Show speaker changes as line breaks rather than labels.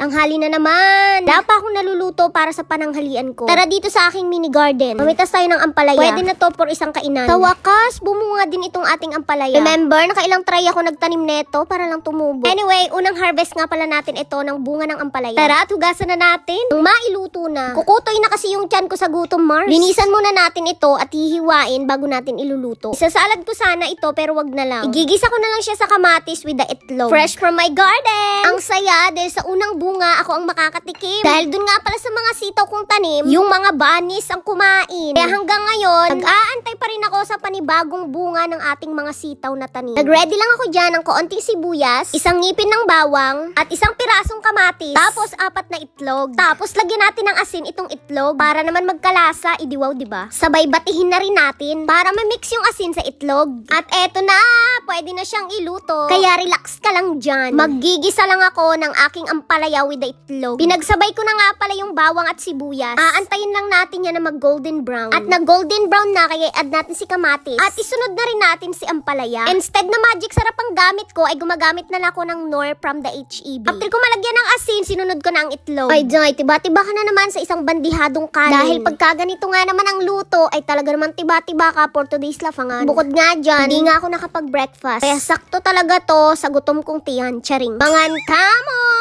Tanghali na naman. Wala pa akong naluluto para sa pananghalian ko. Tara dito sa aking mini garden. Mamitas tayo ng ampalaya. Pwede na to for isang kainan. Sa wakas, bumunga din itong ating ampalaya. Remember, nakailang try ako nagtanim neto para lang tumubo. Anyway, unang harvest nga pala natin ito ng bunga ng ampalaya. Tara, at hugasan na natin. Nung mailuto na. Kukutoy na kasi yung tiyan ko sa gutom, Mars. Linisan muna natin ito at hihiwain bago natin iluluto. Isasalad ko sana ito pero wag na lang. Igigisa ko na lang siya sa kamatis with the itlog. Fresh from my garden! Ang saya dahil sa unang bunga ako ang makakatikim. Dahil dun nga pala sa mga sitaw kong tanim, yung mga banis ang kumain. Kaya hanggang ngayon, nag-aantay pa rin ako sa panibagong bunga ng ating mga sitaw na tanim. Nag-ready lang ako dyan ng kaunting sibuyas, isang ngipin ng bawang, at isang pirasong kamatis, tapos apat na itlog. Tapos lagyan natin ng asin itong itlog para naman magkalasa, idiwaw, di ba? Sabay batihin na rin natin para ma-mix yung asin sa itlog. At eto na, pwede na siyang iluto. Kaya relax ka lang dyan. Maggigisa lang ako ng aking ampalaya with the itlog. Pinagsabay ko na nga pala yung bawang at sibuyas. Aantayin lang natin yan na mag-golden brown. At nag-golden brown na, kaya add natin si kamatis. At isunod na rin natin si ampalaya. Instead na magic sarap ang gamit ko, ay gumagamit na lang ako ng Nor from the HEB. After ko malagyan ng asin, sinunod ko na ang itlog. Ay, Joy, tiba-tiba ka na naman sa isang bandihadong kanin. Dahil pagka ganito nga naman ang luto, ay talaga naman tiba-tiba ka for today's lafangan. Bukod nga dyan, hindi nga ako nakapag-breakfast. Kaya sakto talaga to sa gutom kong tiyan, charing. Mangan kamo!